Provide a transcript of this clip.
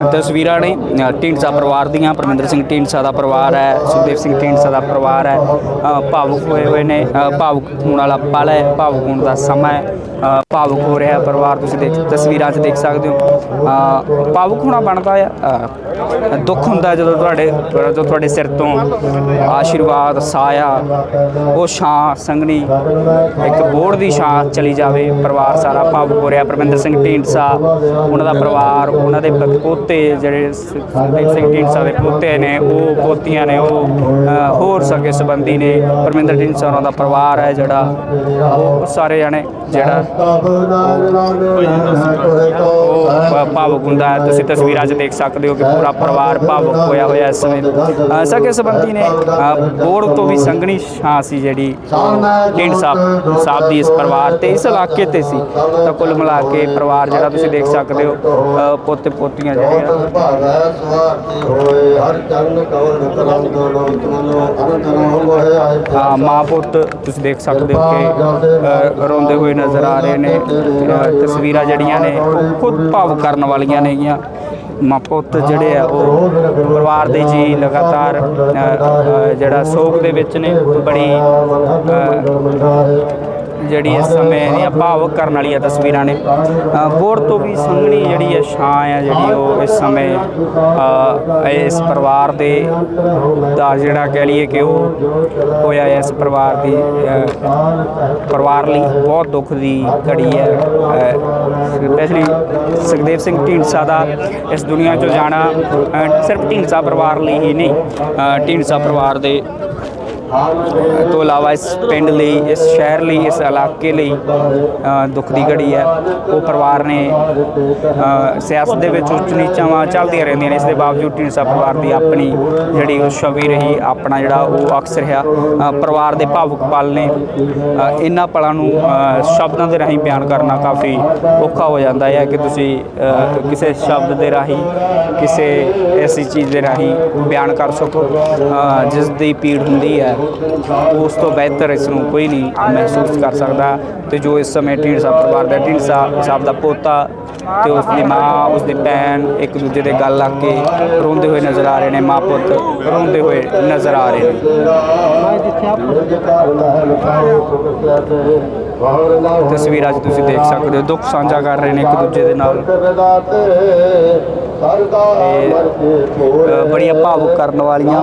ਤਸਵੀਰਾਂ ਨੇ ਢੀਂਡਸਾ ਪਰਿਵਾਰ ਦੀਆਂ, ਪਰਮਿੰਦਰ ਸਿੰਘ ਢੀਂਡਸਾ ਦਾ ਪਰਿਵਾਰ ਹੈ, ਸੁਖਦੇਵ ਸਿੰਘ ਢੀਂਡਸਾ ਦਾ ਪਰਿਵਾਰ ਹੈ ਭਾਵੁਕ ਹੋਏ ਹੋਏ ਨੇ ਭਾਵੁਕ ਹੋਣ ਵਾਲਾ ਪਲ ਹੈ, ਭਾਵੁਕ ਹੋਣ ਦਾ ਸਮਾਂ ਹੈ ਭਾਵੁਕ ਹੋ ਰਿਹਾ ਪਰਿਵਾਰ, ਤੁਸੀਂ ਦੇਖ, ਤਸਵੀਰਾਂ 'ਚ ਦੇਖ ਸਕਦੇ ਹੋ ਭਾਵੁਕ ਹੋਣਾ ਬਣਦਾ ਆ ਦੁੱਖ ਹੁੰਦਾ ਜਦੋਂ ਤੁਹਾਡੇ ਜਦੋਂ ਤੁਹਾਡੇ ਸਿਰ ਤੋਂ ਆਸ਼ੀਰਵਾਦ, ਸਾਇਆ, ਉਹ ਛਾਂ ਸੰਗਣੀ ਇੱਕ ਬੋੜ ਦੀ ਛਾਂ ਚਲੀ ਜਾਵੇ, ਪਰਿਵਾਰ ਸਾਰਾ ਭਾਵੁਕ ਹੋ ਰਿਹਾ, ਪਰਮਿੰਦਰ ਸਿੰਘ ਢੀਂਡਸਾ, ਉਹਨਾਂ ਦਾ ਪਰਿਵਾਰ, ਉਹਨਾਂ ਦੇ ਪ- ਪੋਤੇ ਜਿਹੜੇ ਸ- ਸਿੰਘ ਢੀਂਡਸਾ ਦੇ ਪੋਤੇ ਨੇ ਉਹ ਪੋਤੀਆਂ ਨੇ ਉਹ ਹੋਰ ਸਕੇ ਸੰਬੰਧੀ ਨੇ। ਪਰਮਿੰਦਰ ਢੀਂਡਸਾ ਉਹਨਾਂ ਦਾ ਪਰਿਵਾਰ ਹੈ ਜਿਹੜਾ ਉਹ ਸਾਰੇ ਜਣੇ ਜਿਹੜਾ ਉਹ ਭ- ਭਾਵੁਕ ਹੁੰਦਾ ਹੈ। ਤੁਸੀਂ ਤਸਵੀਰਾਂ 'ਚ ਦੇਖ ਸਕਦੇ ਹੋ ਕਿ ਪੂਰਾ ਪਰਿਵਾਰ ਭਾਵੁਕ ਹੋਇਆ ਹੋਇਆ ਇਸ ਸਮੇਂ। ਅ, ਸਕੇ ਸੰਬੰਧੀ ਨੇ ਬੋਰਡ ਤੋਂ ਵੀ ਸੰਗਣੀ ਛਾਂ ਸੀ ਜਿਹੜੀ ਢੀਂਡਸਾ ਸਾਹਿਬ ਦੀ ਇਸ ਪਰਿਵਾਰ ਤੇ ਇਸ ਇਲਾਕੇ ਤੇ ਸੀ। ਤਾਂ ਕੁੱਲ ਮਿਲਾ ਕੇ ਪਰਿਵਾਰ ਜਿਹੜਾ ਤੁਸੀਂ ਦੇਖ ਸਕਦੇ ਹੋ ਅ, ਪੋਤੇ ਪੋਤੀਆਂ ਜਿਹੜੀਆਂ ਹਾਂ ਮਾਂ ਪੁੱਤ ਤੁਸੀਂ ਦੇਖ ਸਕਦੇ ਹੋ ਕਿ ਰੋਂਦੇ ਹੋਏ ਨਜ਼ਰ ਆ ਰਹੇ ਨੇ ਤਸਵੀਰਾਂ ਜਿਹੜੀਆਂ ਨੇ ਉਹ ਖੁਦ ਭਾਵ ਕਰਨ ਵਾਲੀਆਂ ਨੇਗੀਆਂ ਮਾਂ ਪੁੱਤ ਜਿਹੜੇ ਆ ਉਹ ਪਰਿਵਾਰ ਦੇ ਜੀ ਲਗਾਤਾਰ ਜਿਹੜਾ ਸੋਗ ਦੇ ਵਿੱਚ ਨੇ ਬੜੀ ਜਿਹੜੀ ਇਸ ਸਮੇਂ ਦੀਆਂ ਭਾਵਕ ਕਰਨ ਵਾਲੀਆਂ ਤਸਵੀਰਾਂ ਨੇ। ਅ, ਤੋਂ ਵੀ ਸੰਘਣੀ ਜਿਹੜੀ ਹੈ ਛਾਂ ਆ ਜਿਹੜੀ ਉਹ ਇਸ ਸਮੇਂ ਇਸ ਪਰਿਵਾਰ ਦੇ ਦਾ ਜਿਹੜਾ ਕਹਿ ਲਈਏ ਕਿ ਉਹ ਹੋਇਆ ਇਸ ਪਰਿਵਾਰ ਦੀ ਪਰਿਵਾਰ ਲਈ ਬਹੁਤ ਦੁੱਖ ਦੀ ਘੜੀ ਹੈ। ਸਪੈਸ਼ਲੀ ਸੁਖਦੇਵ ਸਿੰਘ ਢੀਂਡਸਾ ਦਾ ਇਸ ਦੁਨੀਆ 'ਚੋਂ ਜਾਣਾ ਸਿਰਫ ਢੀਂਡਸਾ ਪਰਿਵਾਰ ਲਈ ਹੀ ਨਹੀਂ ਢੀਂਡਸਾ ਪਰਿਵਾਰ ਦੇ ਤੋਂ ਇਲਾਵਾ ਇਸ ਪਿੰਡ ਲਈ, ਇਸ ਸ਼ਹਿਰ ਲਈ, ਇਸ ਇਲਾਕੇ ਲਈ ਦੁੱਖ ਦੀ ਘੜੀ ਹੈ। ਉਹ ਪਰਿਵਾਰ ਨੇ ਸਿਆਸਤ ਦੇ ਵਿੱਚ ਉੱਚ ਨੀਚਾਵਾਂ ਚੱਲਦੀਆਂ ਰਹਿੰਦੀਆਂ ਨੇ। ਇਸ ਦੇ ਬਾਵਜੂਦ ਢੀਂਡਸਾ ਪਰਿਵਾਰ ਦੀ ਆਪਣੀ ਜਿਹੜੀ ਉਹ ਛਵੀ ਰਹੀ, ਆਪਣਾ ਜਿਹੜਾ ਉਹ ਅਕਸ ਰਿਹਾ ਪਰਿਵਾਰ ਦੇ ਭਾਵੁਕ ਪਲ ਨੇ। ਇਹਨਾਂ ਪਲਾਂ ਨੂੰ ਸ਼ਬਦਾਂ ਦੇ ਰਾਹੀਂ ਬਿਆਨ ਕਰਨਾ ਕਾਫੀ ਔਖਾ ਹੋ ਜਾਂਦਾ ਹੈ ਕਿ ਤੁਸੀਂ ਕਿਸੇ ਸ਼ਬਦ ਦੇ ਰਾਹੀਂ, ਕਿਸੇ ਐਸੀ ਚੀਜ਼ ਦੇ ਰਾਹੀਂ ਬਿਆਨ ਕਰ ਸਕੋ। ਜਿਸ ਦੀ ਪੀੜ ਹੁੰਦੀ ਹੈ ਉਸ ਤੋਂ ਬਿਹਤਰ ਇਸ ਨੂੰ ਕੋਈ ਨਹੀਂ ਮਹਿਸੂਸ ਕਰ ਸਕਦਾ ਤੇ ਜੋ ਇਸ ਸਮੇਂ ਢੀਂਡਸਾ ਪਰਿਵਾਰ ਦਾ ਢੀਂਡਸਾ ਸਾਹਿਬ ਦਾ ਪੋਤਾ ਤੇ ਉਸ ਦੀ ਮਾਂ ਉਸ ਦੀ ਭੈਣ ਇੱਕ ਦੂਜੇ ਦੇ ਗੱਲ ਲੱਗ ਕੇ ਰੋਂਦੇ ਹੋਏ ਨਜ਼ਰ ਆ ਰਹੇ ਨੇ ਮਾਂ ਪੁੱਤ ਰੋਂਦੇ ਹੋਏ ਨਜ਼ਰ ਆ ਰਹੇ ਨੇ। ਤਸਵੀਰਾਂ 'ਚ ਤੁਸੀਂ ਦੇਖ ਸਕਦੇ ਹੋ ਦੁੱਖ ਸਾਂਝਾ ਕਰ ਰਹੇ ਨੇ ਇੱਕ ਦੂਜੇ ਦੇ ਨਾਲ। ਅ, ਬੜੀਆਂ ਭਾਵੁਕ ਕਰਨ ਵਾਲੀਆਂ